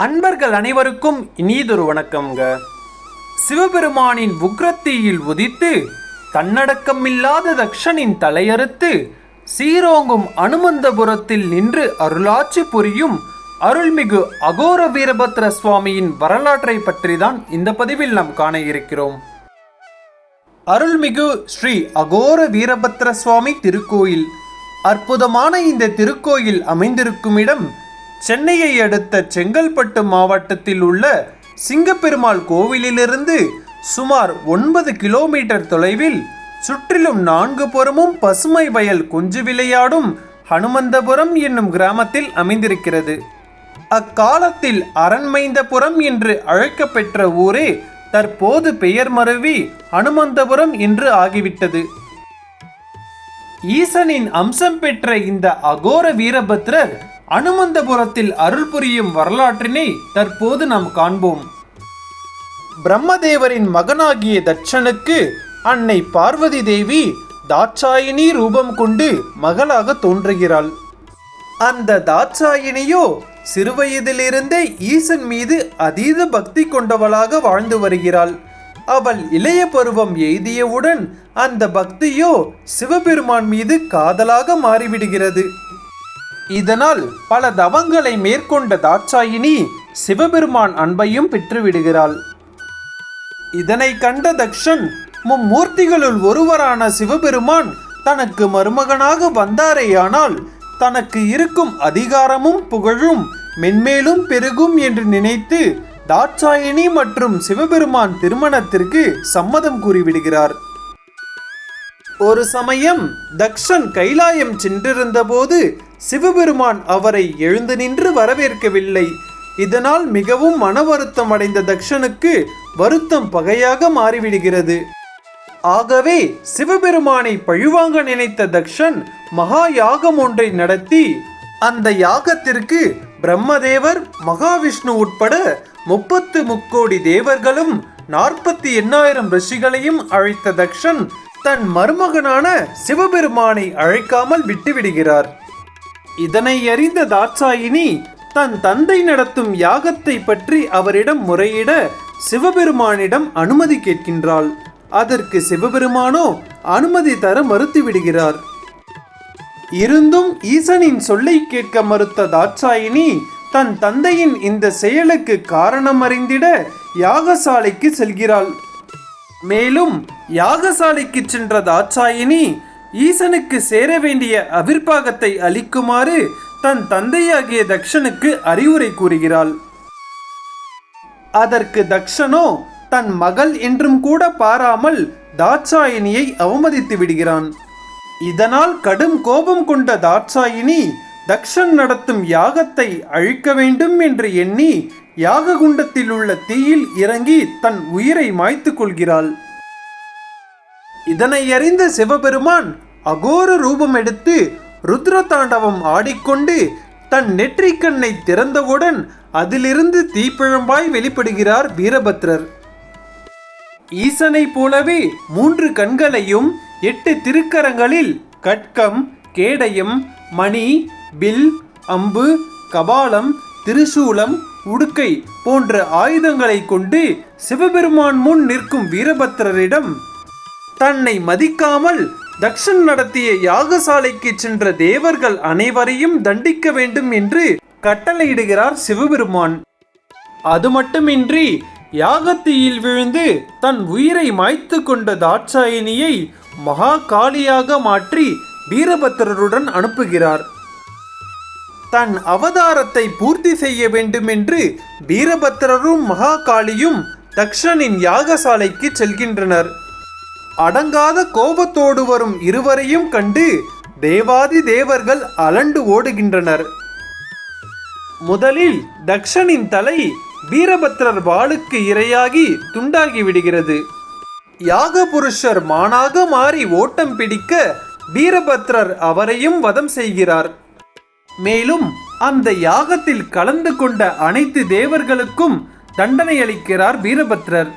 அன்பர்கள் அனைவருக்கும் இனியதொரு வணக்கம்ங்க. சிவபெருமானின் உக்ரத்தீயில் உதித்து தன்னடக்கமில்லாத தக்ஷனின் தலையறுத்து சீரோங்கும் அனுமந்தபுரத்தில் நின்று அருளாட்சி புரியும் அருள்மிகு அகோர வீரபத்ர சுவாமியின் வரலாற்றை பற்றி தான் இந்த பதிவில் நாம் காண இருக்கிறோம். அருள்மிகு ஸ்ரீ அகோர வீரபத்ர சுவாமி திருக்கோயில். அற்புதமான இந்த திருக்கோயில் அமைந்திருக்கும் இடம் சென்னையை அடுத்த செங்கல்பட்டு மாவட்டத்தில் உள்ள சிங்கப்பெருமாள் கோவிலிலிருந்து சுமார் ஒன்பது கிலோமீட்டர் தொலைவில் சுற்றிலும் நான்கு புறமும் பசுமை வயல் கொஞ்சு விளையாடும் ஹனுமந்தபுரம் என்னும் கிராமத்தில் அமைந்திருக்கிறது. அக்காலத்தில் அரண்மைந்தபுரம் என்று அழைக்கப்பெற்ற ஊரே தற்போது பெயர் மருவி அனுமந்தபுரம் என்று ஆகிவிட்டது. ஈசனின் அம்சம் பெற்ற இந்த அகோர வீரபத்ரர் அனுமந்தபுரத்தில் அருள் புரியும் வரலாற்றினை தற்போது நாம் காண்போம். பிரம்மதேவரின் மகனாகிய தட்சனுக்கு அன்னை பார்வதி தேவி தாட்சாயினி ரூபம் கொண்டு மகளாக தோன்றுகிறாள். அந்த தாட்சாயினியோ சிறுவயதிலிருந்தே ஈசன் மீது அதீத பக்தி கொண்டவளாக வாழ்ந்து வருகிறாள். அவள் இளைய பருவம் எய்தியவுடன் அந்த பக்தியோ சிவபெருமான் மீது காதலாக மாறிவிடுகிறது. இதனால் பல தவங்களை மேற்கொண்ட தாட்சாயினி சிவபெருமான் அன்பையும் பெற்றுவிடுகிறாள். இதனை கண்ட தக்ஷன் மும்மூர்த்திகளுள் ஒருவரான சிவபெருமான் தனக்கு மருமகனாக வந்தாரேயானால் தனக்கு இருக்கும் அதிகாரமும் புகழும் மென்மேலும் பெருகும் என்று நினைத்து தாட்சாயினி மற்றும் சிவபெருமான் திருமணத்திற்கு சம்மதம் கூறிவிடுகிறார். ஒரு சமயம் தக்ஷன் கைலாயம் சென்றிருந்தபோது சிவபெருமான் அவரை எழுந்து நின்று வரவேற்கவில்லை. இதனால் மிகவும் மன வருத்தம் அடைந்த தக்ஷனுக்கு வருத்தம் பகையாக மாறிவிடுகிறது. ஆகவே சிவபெருமானை பழிவாங்க நினைத்த தக்ஷன் மகா யாகம் ஒன்றை நடத்தி அந்த யாகத்திற்கு பிரம்மதேவர் மகாவிஷ்ணு உட்பட முப்பத்து முக்கோடி தேவர்களும் நாற்பத்தி எண்ணாயிரம் ரிஷிகளையும் அழைத்த தக்ஷன் தன் மருமகனான சிவபெருமானை அழைக்காமல் விட்டுவிடுகிறார். இதனை அறிந்த தாட்சாயினி தன் தந்தை நடத்தும் யாகத்தை பற்றி அவரிடம் முறையிட சிவபெருமானிடம் அனுமதி கேட்கின்றாள். அதற்கு சிவபெருமானோ அனுமதி தர மறுத்து விடுகிறார் இருந்தும் ஈசனின் சொல்லை கேட்க மறுத்த தாட்சாயினி தன் தந்தையின் இந்த செயலுக்கு காரணம் அறிந்திட யாகசாலைக்கு செல்கிறாள். மேலும் யாகசாலைக்கு சென்ற தாட்சாயினி ஈசனுக்கு சேர வேண்டிய அவிர்பாகத்தை அளிக்குமாறு தன் தந்தையாகிய தக்ஷனுக்கு அறிவுரை கூறுகிறாள். அதற்கு தக்ஷனோ தன் மகள் என்றும் கூட பாராமல் தாட்சாயினியை அவமதித்து விடுகிறான். இதனால் கடும் கோபம் கொண்ட தாட்சாயினி தக்ஷன் நடத்தும் யாகத்தை அழிக்க வேண்டும் என்று எண்ணி யாக குண்டத்தில் உள்ள தீயில் இறங்கி தன் உயிரை மாய்த்துக் கொள்கிறாள். இதனை அறிந்த சிவபெருமான் அகோர ரூபம் எடுத்து ருத்ர தாண்டவம் ஆடிக்கொண்டு தன் நெற்றிக்கண்ணை திறந்தவுடன் அதிலிருந்து தீப்பிழம்பாய் வெளிப்படுகிறார் வீரபத்ரர். ஈசனைப் போலவே மூன்று கண்களையும் எட்டு திருக்கரங்களில் கட்கம் கேடயம் மணி வில் அம்பு கபாலம் திருசூலம் உடுக்கை போன்ற ஆயுதங்களை கொண்டு சிவபெருமான் முன் நிற்கும் வீரபத்திரரிடம் தன்னை மதிக்காமல் தக்ஷன் நடத்திய யாகசாலைக்கு சென்ற தேவர்கள் அனைவரையும் தண்டிக்க வேண்டும் என்று கட்டளையிடுகிறார் சிவபெருமான். அது மட்டுமின்றி யாகத்தீயில் விழுந்து தன் உயிரை மாய்த்து கொண்ட தாட்சாயினியை மகா காளியாக மாற்றி வீரபத்திரருடன் அனுப்புகிறார். தன் அவதாரத்தை பூர்த்தி செய்ய வேண்டுமென்று வீரபத்திரரும் மகாகாளியும் தக்ஷனின் யாகசாலைக்கு செல்கின்றனர். அடங்காத கோபத்தோடு வரும் இருவரையும் கண்டு தேவாதி தேவர்கள் அலண்டு ஓடுகின்றனர். முதலில் தக்ஷனின் தலை வீரபத்ரர் வாளுக்கு இரையாகி துண்டாகி விடுகிறது. யாக புருஷர் மானாக மாறி ஓட்டம் பிடிக்க வீரபத்ரர் அவரையும் வதம் செய்கிறார். மேலும் அந்த யாகத்தில் கலந்து கொண்ட அனைத்து தேவர்களுக்கும் தண்டனை அளிக்கிறார் வீரபத்ரர்.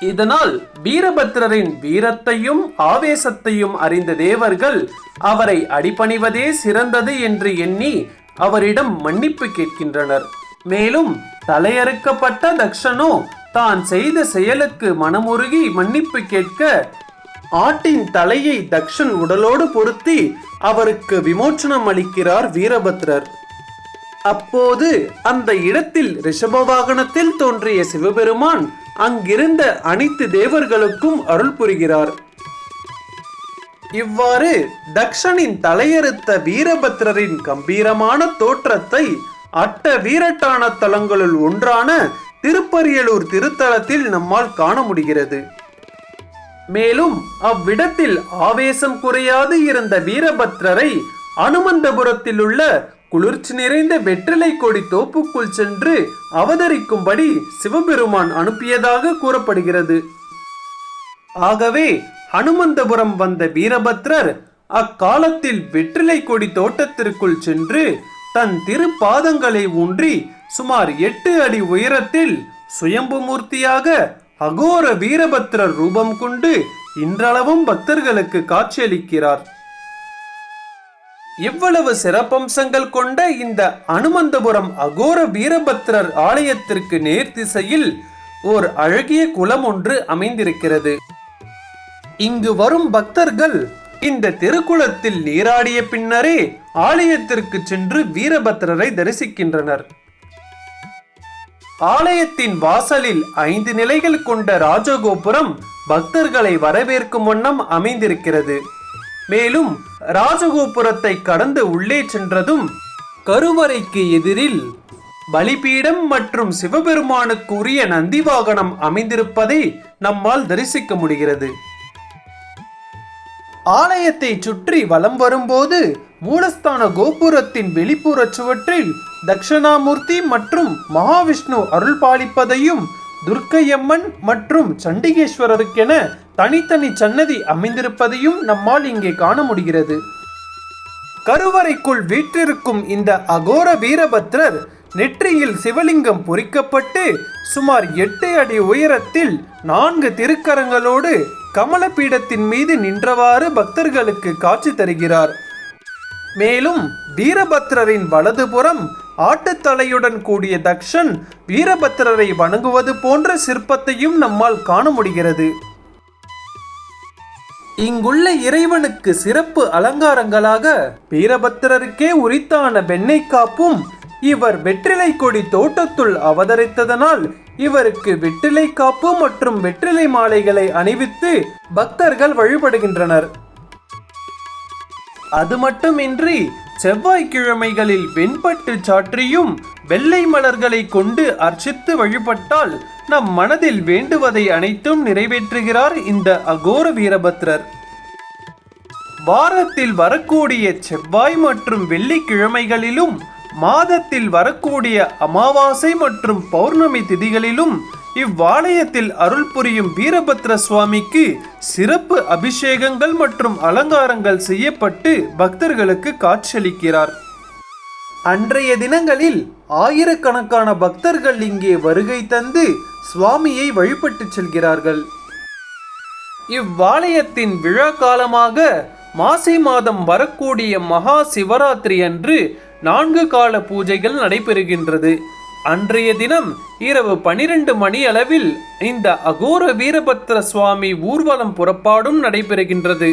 இதனால் வீரபத்ரரின் வீரத்தையும் ஆவேசத்தையும் அறிந்த தேவர்கள் அவரை அடிபணிவதே சிறந்தது என்று எண்ணி அவரிடம் மன்னிப்பு கேட்கின்றனர். மேலும் தலையறுக்கப்பட்ட தக்ஷனோ தான் செய்த செயலுக்கு மனமுருகி மன்னிப்பு கேட்க ஆட்டின் தலையை தக்ஷன் உடலோடு பொருத்தி அவருக்கு விமோச்சனம் அளிக்கிறார் வீரபத்ரர். அப்போது அந்த இடத்தில் ரிஷப வாகனத்தில் தோன்றிய சிவபெருமான் அங்கிருந்த அனைத்து தேவர்களுக்கும் அருள் புரிகிறார். இவ்வாறு தக்ஷனின் தலையறுத்த வீரபத்ரரின் கம்பீரமான தோற்றத்தை அட்ட வீரட்டான தலங்களுள் ஒன்றான திருப்பரியலூர் திருத்தலத்தில் நம்மால் காண முடிகிறது. மேலும் அவ்விடத்தில் ஆவேசம் குறையாது இருந்த வீரபத்ரரை அனுமந்தபுரத்தில் உள்ள குளிர்ச்சி நிறைந்த வெற்றிலை கொடி தோப்புக்குள் சென்று அவதரிக்கும்படி சிவபெருமான் அனுப்பியதாக கூறப்படுகிறது. ஆகவே ஹனுமந்தபுரம் வந்த வீரபத்ரர் அக்காலத்தில் வெற்றிலை கொடி தோட்டத்திற்குள் சென்று தன் திருப்பாதங்களை ஊன்றி சுமார் எட்டு அடி உயரத்தில் சுயம்பு மூர்த்தியாக அகோர வீரபத்ரர் ரூபம் கொண்டு இன்றளவும் பக்தர்களுக்கு காட்சியளிக்கிறார். இவ்வளவு சிறப்பம்சங்கள் கொண்ட இந்த அனுமந்தபுரம் அகோர வீரபத்ரர் ஆலயத்திற்கு நேர் திசையில் ஓர் அழகிய குளம் ஒன்று அமைந்திருக்கிறது. இங்கு வரும் பக்தர்கள் இந்த திருக்குளத்தில் நீராடிய பின்னரே ஆலயத்திற்கு சென்று வீரபத்ரரை தரிசிக்கின்றனர். ஆலயத்தின் வாசலில் ஐந்து நிலைகள் கொண்ட ராஜகோபுரம் பக்தர்களை வரவேற்கும் வண்ணம் அமைந்திருக்கிறது. மேலும் ராஜகோபுரத்தை கடந்து உள்ளே சென்றதும் கருவறைக்கு எதிரில் பலிபீடம் மற்றும் சிவபெருமானுக்கு உரிய நந்தி வாகனம் அமைந்திருப்பதை நம்மால் தரிசிக்க முடிகிறது. ஆலயத்தை சுற்றி வலம் வரும்போது மூலஸ்தான கோபுரத்தின் வெளிப்புற சுவற்றில் தட்சிணாமூர்த்தி மற்றும் மகாவிஷ்ணு அருள் பாலிப்பதையும் துர்க்கையம்மன் மற்றும் சண்டிகேஸ்வரருக்கென தனித்தனி சன்னதி அமைந்திருப்பதையும் நம்மால் இங்கே காண முடிகிறது. கருவறைக்குள் வீற்றிருக்கும் இந்த அகோர வீரபத்ரர் நெற்றியில் சிவலிங்கம் பொறிக்கப்பட்டு சுமார் எட்டு அடி உயரத்தில் நான்கு திருக்கரங்களோடு கமலபீடத்தின் மீது நின்றவாறு பக்தர்களுக்கு காட்சி தருகிறார். மேலும் வீரபத்ரரின் வலதுபுறம் ஆட்டுத்தலையுடன் கூடிய தக்ஷன் வீரபத்திரரை வணங்குவது போன்ற சிற்பத்தையும் நம்மால் காண முடிகிறது. இங்குள்ள இறைவனுக்கு சிறப்பு அலங்காரங்களாக வீரபத்திரருக்கே உரித்தான வெண்ணெய் காப்பும் இவர் வெற்றிலை கொடி தோட்டத்துள் அவதரித்ததனால் இவருக்கு வெற்றிலை காப்பு மற்றும் வெற்றிலை மாலைகளை அணிவித்து பக்தர்கள் வழிபடுகின்றனர். அது மட்டுமின்றி செவ்வாய்க்கிழமைகளில் வெண்பட்டு சாற்றியும் வெள்ளை மலர்களை கொண்டு அர்ச்சித்து வழிபட்டால் நம் மனதில் வேண்டுவதை அனைத்தும் நிறைவேற்றுகிறார் இந்த அகோர வீரபத்ரர். வாரத்தில் வரக்கூடிய செவ்வாய் மற்றும் வெள்ளிக்கிழமைகளிலும் மாதத்தில் வரக்கூடிய அமாவாசை மற்றும் பௌர்ணமி திதிகளிலும் இவ்வாலயத்தில் அருள் புரியும் வீரபத்ர சுவாமிக்கு சிறப்பு அபிஷேகங்கள் மற்றும் அலங்காரங்கள் செய்யப்பட்டு பக்தர்களுக்கு காட்சியளிக்கிறார். அன்றைய தினங்களில் ஆயிரக்கணக்கான பக்தர்கள் இங்கே வருகை தந்து சுவாமியை வழிபட்டு செல்கிறார்கள். இவ்வாலயத்தின் விழா காலமாக மாசி மாதம் வரக்கூடிய மகா சிவராத்திரி அன்று நான்கு கால பூஜைகள் நடைபெறுகின்றது. அன்றைய தினம் இரவு பனிரெண்டு மணி அளவில் இந்த அகோர வீரபத்ர சுவாமி ஊர்வலம் புறப்பாடும் நடைபெறுகின்றது.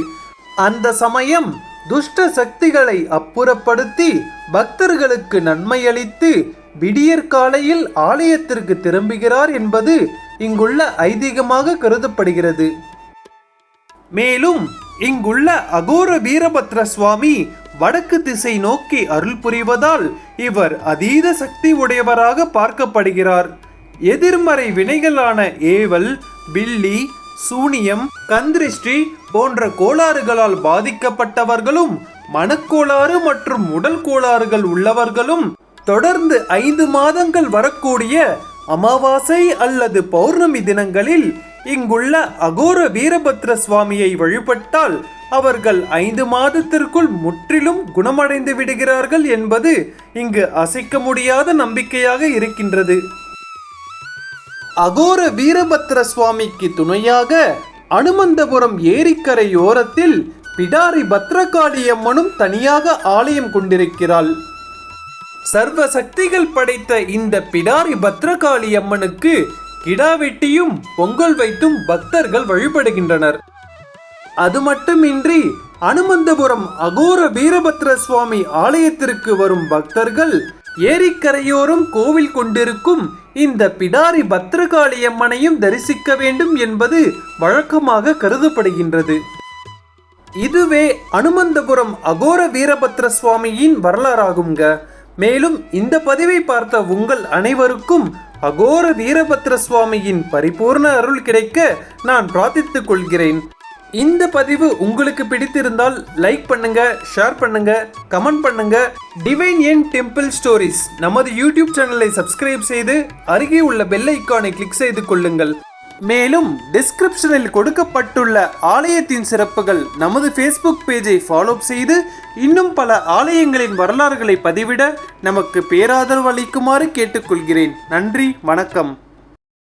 அந்த சமயம் துஷ்ட சக்திகளை அப்புறப்படுத்தி பக்தர்களுக்கு நன்மையளித்து விடியற் காலையில் ஆலயத்திற்கு திரும்புகிறார் என்பது இங்குள்ள ஐதீகமாக கருதப்படுகிறது. மேலும் இங்குள்ள அகோர வீரபத்ர சுவாமி வடக்கு திசை நோக்கி அருள் புரிவதால் இவர் அதீத சக்தி உடையவராக பார்க்கப்படுகிறார். எதிர்மறை வினைகளான ஏவல் பில்லி சூனியம் கந்திருஷ்டி போன்ற கோளாறுகளால் பாதிக்கப்பட்டவர்களும் மனக்கோளாறு மற்றும் உடல் கோளாறுகள் உள்ளவர்களும் தொடர்ந்து ஐந்து மாதங்கள் வரக்கூடிய அமாவாசை அல்லது பௌர்ணமி தினங்களில் இங்குள்ள அகோர வீரபத்ர சுவாமியை வழிபட்டால் அவர்கள் ஐந்து மாதத்திற்குள் முற்றிலும் குணமடைந்து விடுகிறார்கள் என்பது இங்கு அசைக்க முடியாத நம்பிக்கையாக இருக்கின்றது. அகோர வீரபத்ர சுவாமிக்கு துணையாக அனுமந்தபுரம் ஏரிக்கரையோரத்தில் பிடாரி பத்ரகாளியம்மனும் தனியாக ஆலயம் கொண்டிருக்கிறாள். சர்வ சக்திகள் படைத்த இந்த பிடாரி பத்ரகாளி அம்மனுக்கு கிடா வெட்டியும் பொங்கல் வைத்தும் பக்தர்கள் வழிபடுகின்றனர். அது மட்டுமின்றி அனுமந்தபுரம் அகோர வீரபத்ர சுவாமி ஆலயத்திற்கு வரும் பக்தர்கள் ஏரிக்கரையோரம் கோவில் கொண்டிருக்கும் இந்த பிடாரி பத்ரகாளி அம்மனையும் தரிசிக்க வேண்டும் என்பது வழக்கமாக கருதப்படுகின்றது. இதுவே அனுமந்தபுரம் அகோர வீரபத்ர சுவாமியின் வரலாறாகுங்க மேலும் இந்த பதிவை பார்த்த உங்கள் அனைவருக்கும் அகோர வீரபத்ர சுவாமியின் பரிபூர்ண அருள் கிடைக்க நான் பிரார்த்தித்துக் கொள்கிறேன். இந்த பதிவு உங்களுக்கு பிடித்திருந்தால் லைக் பண்ணுங்க ஷேர் பண்ணுங்க கமெண்ட் பண்ணுங்க. டிவைன் என் டெம்பிள் ஸ்டோரிஸ் நமது யூடியூப் சேனலை சப்ஸ்கிரைப் செய்து அருகே உள்ள பெல் ஐக்கானை கிளிக் செய்து கொள்ளுங்கள். மேலும் டிஸ்கிரிப்ஷனில் கொடுக்கப்பட்டுள்ள ஆலயத்தின் சிறப்புகள் நமது ஃபேஸ்புக் பேஜை ஃபாலோ செய்து இன்னும் பல ஆலயங்களின் வரலாறுகளை பதிவிட நமக்கு பேராதரவு அளிக்குமாறு கேட்டுக்கொள்கிறேன். நன்றி வணக்கம்.